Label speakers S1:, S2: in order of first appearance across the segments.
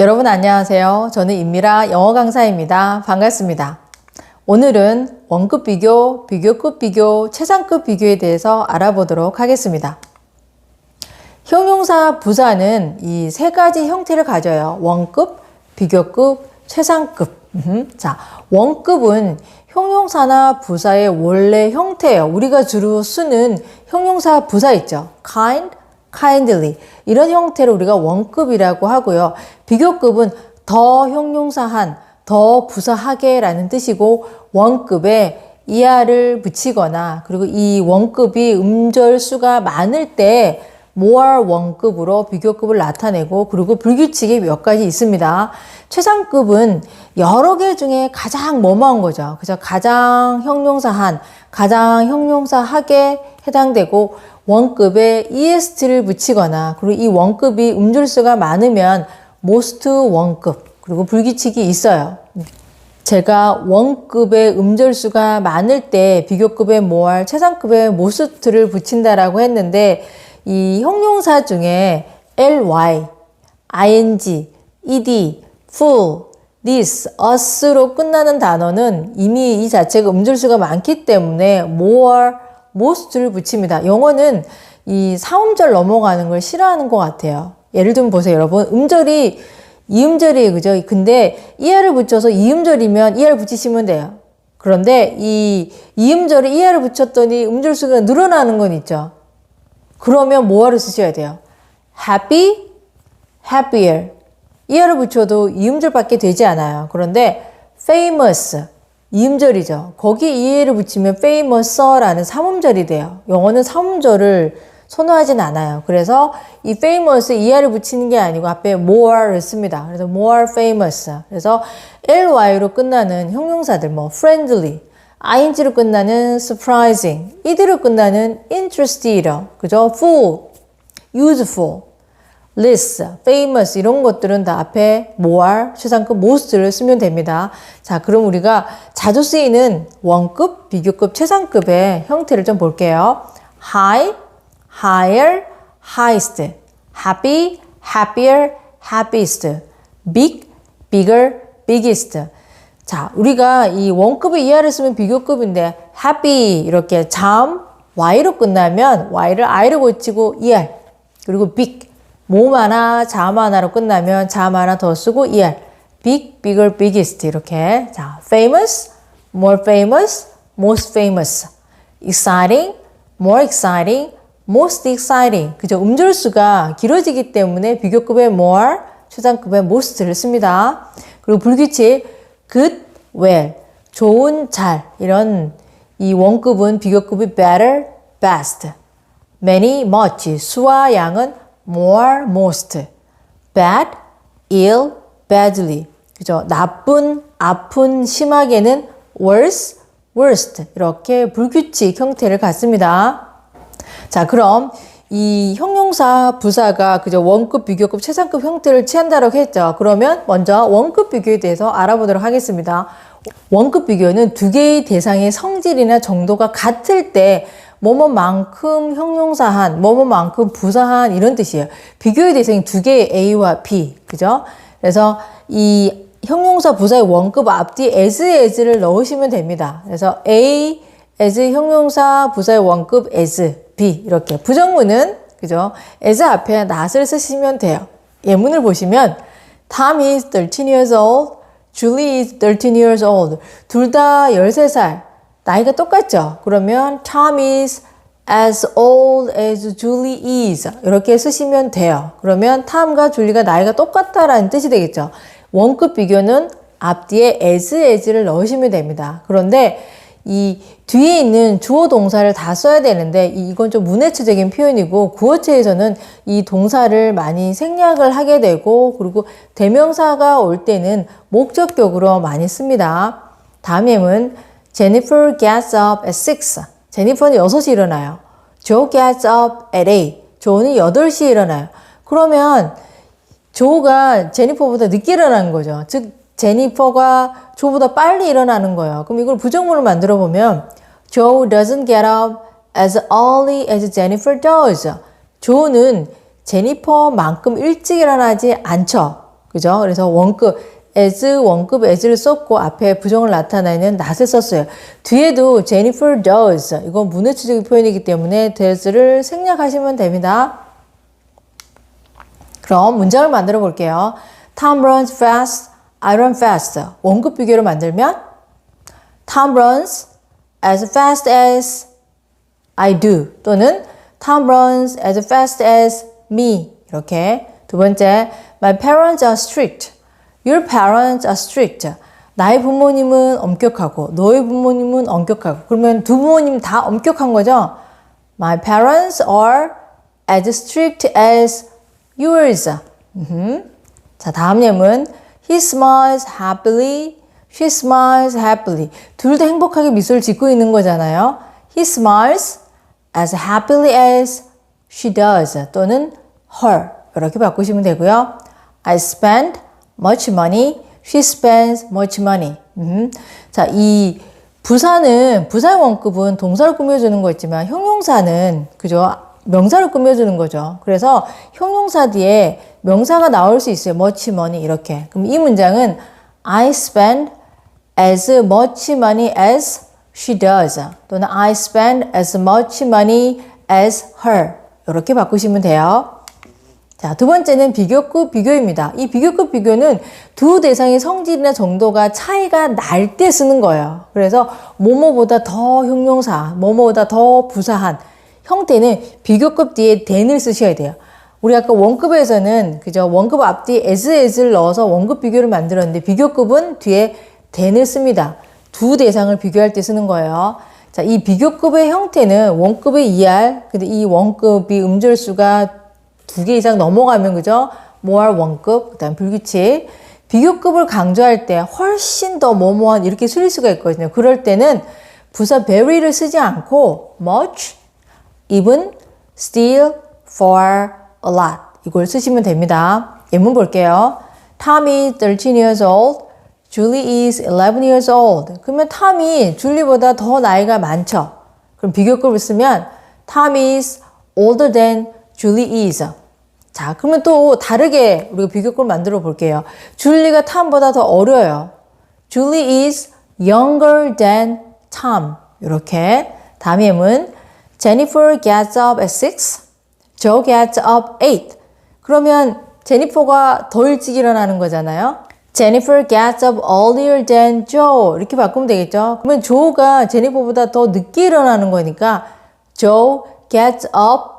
S1: 여러분 안녕하세요. 저는 임미라 영어 강사입니다. 반갑습니다. 오늘은 원급 비교, 비교급 비교, 최상급 비교에 대해서 알아보도록 하겠습니다. 형용사 부사는 이 세 가지 형태를 가져요. 원급, 비교급, 최상급. 음흠. 자, 원급은 형용사나 부사의 원래 형태예요. 우리가 주로 쓰는 형용사 부사 있죠. kind, kindly. 이런 형태를 우리가 원급이라고 하고요. 비교급은 더 형용사한, 더 부사하게라는 뜻이고 원급에 이하를 붙이거나 그리고 이 원급이 음절 수가 많을 때 more 원급으로 비교급을 나타내고 그리고 불규칙이 몇 가지 있습니다. 최상급은 여러 개 중에 가장 뭐뭐한 거죠. 그죠? 가장 형용사한, 가장 형용사하게 해당되고 원급에 est를 붙이거나 그리고 이 원급이 음절수가 많으면 most 원급 그리고 불규칙이 있어요. 제가 원급의 음절수가 많을 때 비교급에 more, 최상급에 most를 붙인다라고 했는데 이 형용사 중에 ly, ing, ed, full, this, us로 끝나는 단어는 이미 이 자체가 음절수가 많기 때문에 more, most를 붙입니다. 영어는 이 사음절 넘어가는 걸 싫어하는 것 같아요. 예를 좀 보세요, 여러분. 음절이 이음절이에요, 그죠? 근데 이하를 붙여서 이음절이면 이하를 붙이시면 돼요. 그런데 이 이음절에 이하를 붙였더니 음절 수가 늘어나는 건 있죠. 그러면 뭐하러 쓰셔야 돼요? happy, happier. 이하를 붙여도 이음절밖에 되지 않아요. 그런데 famous, 이음절이죠. 거기 이해를 붙이면 famouser라는 삼음절이 돼요. 영어는 삼음절을 선호하진 않아요. 그래서 이 famous 이하를 붙이는 게 아니고 앞에 more를 씁니다. 그래서 more famous. 그래서 ly로 끝나는 형용사들 뭐 friendly, ing로 끝나는 surprising, ed로 끝나는 interested, 그죠? full, useful, list, famous 이런 것들은 다 앞에 more, 최상급 most를 쓰면 됩니다. 자, 그럼 우리가 자주 쓰이는 원급, 비교급, 최상급의 형태를 좀 볼게요. high, higher, highest, happy, happier, happiest, big, bigger, biggest. 자, 우리가 이 원급의 이하를 쓰면 비교급인데 happy 이렇게 잠 y로 끝나면 y를 i로 고치고 er 그리고 big 몸 하나 잠 하나로 끝나면 잠 하나 더 쓰고 er big, bigger, biggest 이렇게 자, famous, more famous, most famous, exciting, more exciting, most exciting. 그죠? 음절수가 길어지기 때문에 비교급의 more, 최상급의 most를 씁니다. 그리고 불규칙 good, well, 좋은, 잘 이런 이 원급은 비교급이 better, best, many, much, 수와 양은 more, most, bad, ill, badly. 그죠? 나쁜, 아픈, 심하게는 worse, worst. 이렇게 불규칙 형태를 갖습니다. 자, 그럼 이 형용사 부사가 그저 원급, 비교급, 최상급 형태를 취한다고 했죠. 그러면 먼저 원급 비교에 대해서 알아보도록 하겠습니다. 원급 비교는 두 개의 대상의 성질이나 정도가 같을 때 뭐뭐만큼 형용사한, 뭐뭐만큼 부사한 이런 뜻이에요. 비교의 대상이 두 개의 A와 B, 그죠? 그래서 이 형용사 부사의 원급 앞뒤 as, as를 넣으시면 됩니다. 그래서 A, as 형용사 부사의 원급 as, B 이렇게 부정문은 그죠? as 앞에 not을 쓰시면 돼요. 예문을 보시면 Tom is 13 years old, Julie is 13 years old. 둘 다 13살. 나이가 똑같죠? 그러면 Tom is as old as Julie is. 이렇게 쓰시면 돼요. 그러면 탐과 줄리가 나이가 똑같다라는 뜻이 되겠죠. 원급 비교는 앞뒤에 as, as를 넣으시면 됩니다. 그런데 이 뒤에 있는 주어 동사를 다 써야 되는데 이건 좀 문해체적인 표현이고 구어체에서는 이 동사를 많이 생략을 하게 되고 그리고 대명사가 올 때는 목적격으로 많이 씁니다. 다음 예문 Jennifer gets up at 6. 제니퍼는 6시 일어나요. Joe gets up at 8. 조는 8시에 일어나요. 그러면 조가 제니퍼보다 늦게 일어나는 거죠. 즉 제니퍼가 조보다 빨리 일어나는 거예요. 그럼 이걸 부정문을 만들어 보면 Joe doesn't get up as early as Jennifer does. 조는 제니퍼만큼 일찍 일어나지 않죠. 그죠? 그래서 원급 as 원급 as를 썼고 앞에 부정을 나타내는 not을 썼어요. 뒤에도 Jennifer does 이건 문해추적인 표현이기 때문에 does를 생략하시면 됩니다. 그럼 문장을 만들어 볼게요. Tom runs fast, I run fast. 원급 비교를 만들면 Tom runs as fast as I do 또는 Tom runs as fast as me 이렇게 두 번째 My parents are strict. Your parents are strict. 나의 부모님은 엄격하고 너의 부모님은 엄격하고 그러면 두 부모님 다 엄격한 거죠? My parents are as strict as yours. 자, 다음 예문. He smiles happily. She smiles happily. 둘 다 행복하게 미소를 짓고 있는 거잖아요. He smiles as happily as she does. 또는 her. 이렇게 바꾸시면 되고요. I spend much money. She spends much money. 음. 자, 이 부사는 부사의 원급은 동사를 꾸며주는 거 있지만 형용사는 그죠? 명사를 꾸며주는 거죠. 그래서 형용사 뒤에 명사가 나올 수 있어요. much money 이렇게. 그럼 이 문장은 I spend as much money as she does. 또는 I spend as much money as her. 이렇게 바꾸시면 돼요. 자, 두 번째는 비교급 비교입니다. 이 비교급 비교는 두 대상의 성질이나 정도가 차이가 날 때 쓰는 거예요. 그래서 뭐뭐보다 더 형용사, 뭐뭐보다 더 부사한 형태는 비교급 뒤에 then을 쓰셔야 돼요. 우리 아까 원급에서는 그죠 원급 앞뒤 as as를 넣어서 원급 비교를 만들었는데 비교급은 뒤에 then을 씁니다. 두 대상을 비교할 때 쓰는 거예요. 자, 이 비교급의 형태는 원급의 2R, 근데 이 원급이 음절수가 두 개 이상 넘어가면 그죠? more 원급, 그다음 불규칙. 비교급을 강조할 때 훨씬 더 뭐뭐한 이렇게 쓸 수가 있거든요. 그럴 때는 부사 very를 쓰지 않고 much, even, still, for, a lot 이걸 쓰시면 됩니다. 예문 볼게요. Tom is 13 years old. Julie is 11 years old. 그러면 탐이 줄리보다 더 나이가 많죠. 그럼 비교급을 쓰면 Tom is older than Julie is. 자, 그러면 또 다르게 우리가 비교급을 만들어 볼게요. 줄리가 탐보다 더 어려요. Julie is younger than Tom. 이렇게. 다음 예문. Jennifer gets up at 6. Joe gets up 8. 그러면 제니퍼가 더 일찍 일어나는 거잖아요. Jennifer gets up earlier than Joe. 이렇게 바꾸면 되겠죠. 그러면 조가 제니퍼보다 더 늦게 일어나는 거니까 Joe gets up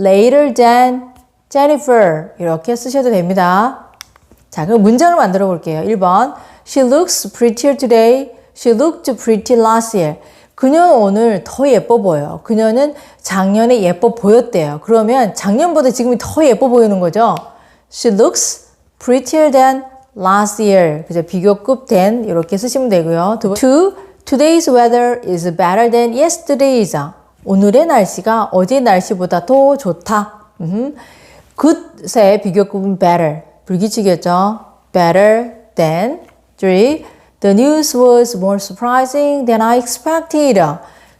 S1: later than Jennifer. 이렇게 쓰셔도 됩니다. 자, 그럼 문장을 만들어 볼게요. 1번. She looks prettier today. She looked pretty last year. 그녀는 오늘 더 예뻐 보여요. 그녀는 작년에 예뻐 보였대요. 그러면 작년보다 지금이 더 예뻐 보이는 거죠. She looks prettier than last year. 그죠? 비교급 than 이렇게 쓰시면 되고요. 두 번. Two, today's weather is better than yesterday's. 오늘의 날씨가 어제 날씨보다 더 좋다. 음. Good의 비교급은 better. 불규칙이었죠. better than. Three, the news was more surprising than I expected.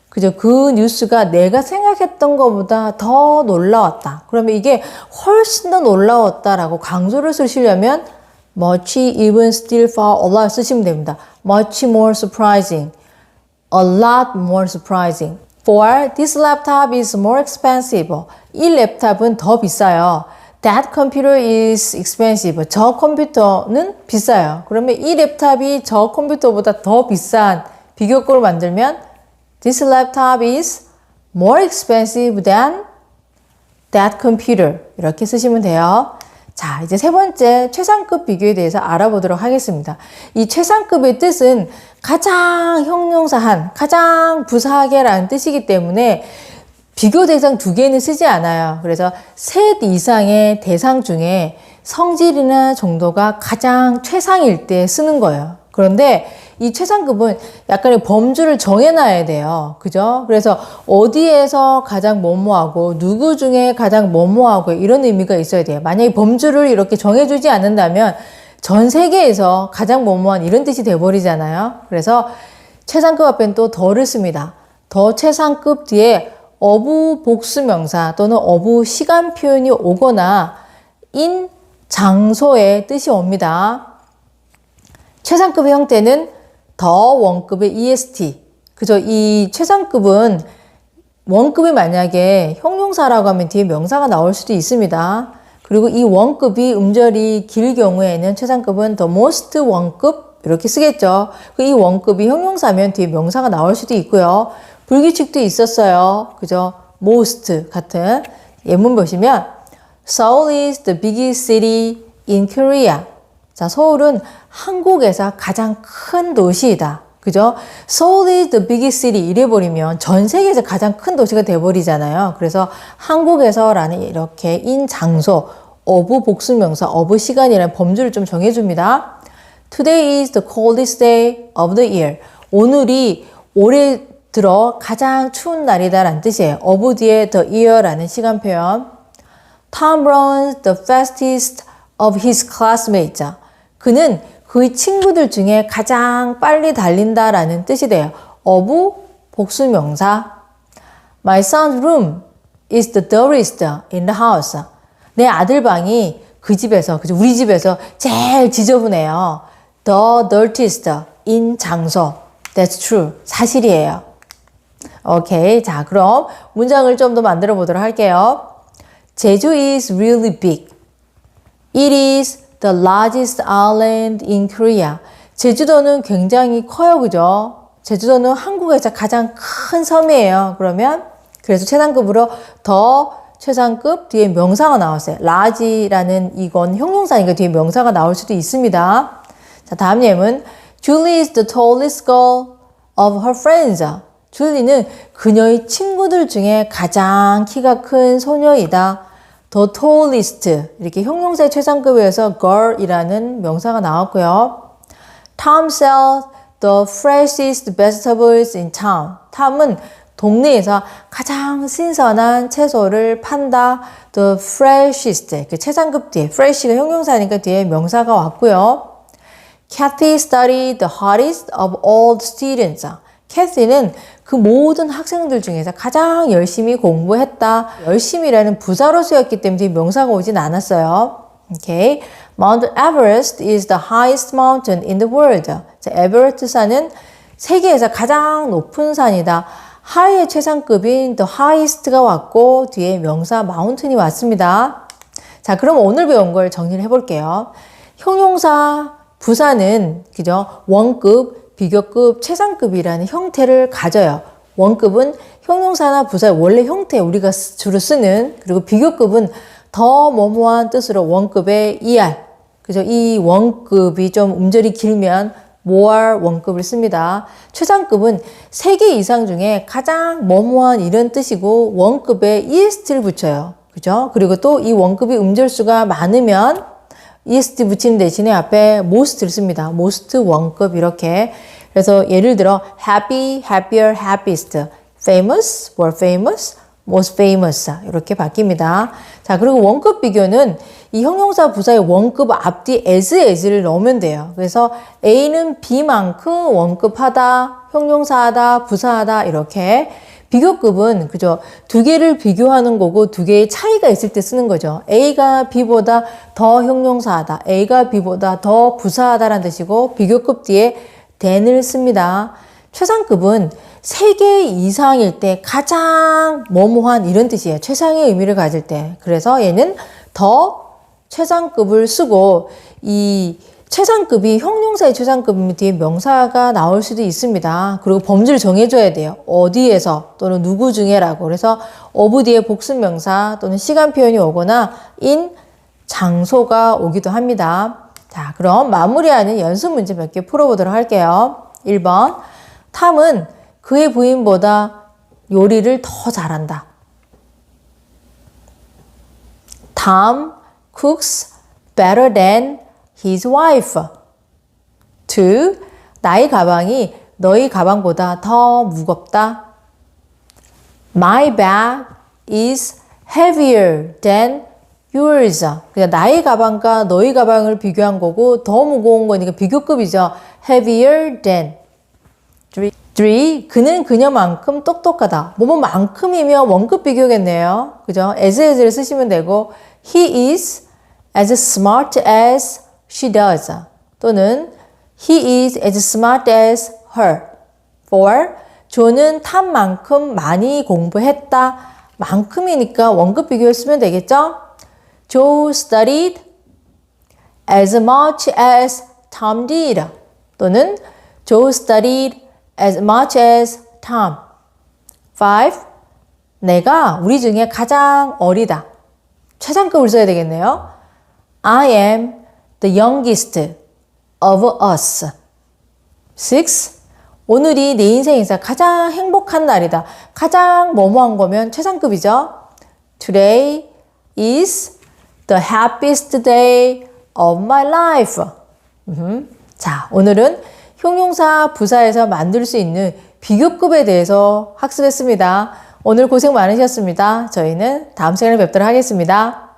S1: 그죠? 그 뉴스가 내가 생각했던 것보다 더 놀라웠다. 그러면 이게 훨씬 더 놀라웠다라고 강조를 쓰시려면 much, even, still, far, a lot 쓰시면 됩니다. much more surprising, a lot more surprising. For this laptop is more expensive. 이 랩탑은 더 비싸요. That computer is expensive. 저 컴퓨터는 비싸요. 그러면 이 랩탑이 저 컴퓨터보다 더 비싼 비교급을 만들면 This laptop is more expensive than that computer. 이렇게 쓰시면 돼요. 자, 이제 세 번째 최상급 비교에 대해서 알아보도록 하겠습니다. 이 최상급의 뜻은 가장 형용사한, 가장 부사하게라는 뜻이기 때문에 비교 대상 두 개는 쓰지 않아요. 그래서 셋 이상의 대상 중에 성질이나 정도가 가장 최상일 때 쓰는 거예요. 그런데 이 최상급은 약간의 범주를 정해놔야 돼요. 그죠? 그래서 어디에서 가장 뭐뭐하고 누구 중에 가장 뭐뭐하고 이런 의미가 있어야 돼요. 만약에 범주를 이렇게 정해주지 않는다면 전 세계에서 가장 뭐뭐한 이런 뜻이 돼버리잖아요. 그래서 최상급 앞엔 또 더를 씁니다. 더 최상급 뒤에 어부 복수명사 또는 어부 시간 표현이 오거나 in 장소의 뜻이 옵니다. 최상급의 형태는 더 원급의 EST. 그죠? 이 최상급은 원급이 만약에 형용사라고 하면 뒤에 명사가 나올 수도 있습니다. 그리고 이 원급이 음절이 길 경우에는 최상급은 the most 원급 이렇게 쓰겠죠. 그이 원급이 형용사면 뒤에 명사가 나올 수도 있고요. 불규칙도 있었어요. 그죠? most 같은 예문 보시면 Seoul is the biggest city in Korea. 자, 서울은 한국에서 가장 큰 도시이다. 그죠? Seoul is the biggest city 이래버리면 전 세계에서 가장 큰 도시가 돼버리잖아요. 그래서 한국에서라는 이렇게 인 장소, 어부 복수명사, 어부 시간이라는 범주를 좀 정해줍니다. Today is the coldest day of the year. 오늘이 올해 들어 가장 추운 날이다 라는 뜻이에요. of 뒤에 the year라는 시간 표현. Tom runs the fastest of his classmates. 그는 그의 친구들 중에 가장 빨리 달린다라는 뜻이 돼요. of 복수명사. My son's room is the dirtiest in the house. 내 아들 방이 그 집에서, 그죠? 우리 집에서 제일 지저분해요. The dirtiest in 장소. That's true. 사실이에요. 오케이. 자, 그럼 문장을 좀 더 만들어 보도록 할게요. 제주 is really big. It is the largest island in Korea. 제주도는 굉장히 커요, 그죠? 제주도는 한국에서 가장 큰 섬이에요. 그러면 그래서 최상급으로 더 최상급 뒤에 명사가 나왔어요. large라는 이건 형용사니까 뒤에 명사가 나올 수도 있습니다. 자, 다음 예문. Julie is the tallest girl of her friends. 줄리는 그녀의 친구들 중에 가장 키가 큰 소녀이다. The tallest 이렇게 형용사의 최상급에서 girl이라는 명사가 나왔고요. Tom sells the freshest vegetables in town. 탐은 동네에서 가장 신선한 채소를 판다. The freshest 그 최상급 뒤에 fresh가 형용사니까 뒤에 명사가 왔고요. Kathy studied the hardest of all students. 캐시는 그 모든 학생들 중에서 가장 열심히 공부했다. 열심히라는 부사로 쓰였기 때문에 명사가 오진 않았어요. 오케이. Mount Everest is the highest mountain in the world. 자, 에베레스트 산은 세계에서 가장 높은 산이다. 하이의 최상급인 the highest가 왔고 뒤에 명사 mountain이 왔습니다. 자, 그럼 오늘 배운 걸 정리를 해볼게요. 형용사 부사는 그죠? 원급, 비교급, 최상급이라는 형태를 가져요. 원급은 형용사나 부사의 원래 형태 우리가 쓰- 주로 쓰는 그리고 비교급은 더 뭐뭐한 뜻으로 원급의 er 그죠? 이 원급이 좀 음절이 길면 more 원급을 씁니다. 최상급은 세 개 이상 중에 가장 뭐뭐한 이런 뜻이고 원급에 est를 붙여요. 그죠? 그리고 또 이 원급이 음절수가 많으면 est 붙이는 대신에 앞에 most를 씁니다. most 원급 이렇게. 그래서 예를 들어 happy, happier, happiest, famous, more famous, most famous 이렇게 바뀝니다. 자 그리고 원급 비교는 이 형용사 부사의 원급 앞뒤 as, as를 넣으면 돼요. 그래서 A는 B만큼 원급하다, 형용사하다, 부사하다 이렇게 비교급은 그죠 두 개를 비교하는 거고 두 개의 차이가 있을 때 쓰는 거죠. A가 B보다 더 형용사하다, A가 B보다 더 부사하다라는 뜻이고 비교급 뒤에 than을 씁니다. 최상급은 세 개 이상일 때 가장 뭐뭐한 이런 뜻이에요. 최상의 의미를 가질 때. 그래서 얘는 더 최상급을 쓰고 이 최상급이 형용사의 최상급이면 뒤에 명사가 나올 수도 있습니다. 그리고 범주를 정해줘야 돼요. 어디에서 또는 누구 중에라고. 그래서 어부 뒤에 복습명사 또는 시간 표현이 오거나 in 장소가 오기도 합니다. 자, 그럼 마무리하는 연습 문제 몇 개 풀어보도록 할게요. 1번. 탐은 그의 부인보다 요리를 더 잘한다. Tom cooks better than his wife. 2. 나의 가방이 너희 가방보다 더 무겁다. My bag is heavier than yours. 그냥 나의 가방과 너희 가방을 비교한 거고 더 무거운 거니까 비교급이죠. heavier than. 3. 그는 그녀만큼 똑똑하다. 뭐뭐만큼이면 원급 비교겠네요. 그죠? as as를 쓰시면 되고 he is as smart as she does. 또는 he is as smart as her. for 조는 탐만큼 많이 공부했다. 만큼이니까 원급 비교를 쓰면 되겠죠? Joe studied as much as Tom did. 또는 Joe studied as much as Tom. 5. 내가 우리 중에 가장 어리다. 최상급을 써야 되겠네요. I am the youngest of us. 6. 오늘이 내 인생에서 가장 행복한 날이다. 가장 뭐뭐한 거면 최상급이죠. Today is the happiest day of my life. 음, 자, 오늘은 형용사 부사에서 만들 수 있는 비교급에 대해서 학습했습니다. 오늘 고생 많으셨습니다. 저희는 다음 시간에 뵙도록 하겠습니다.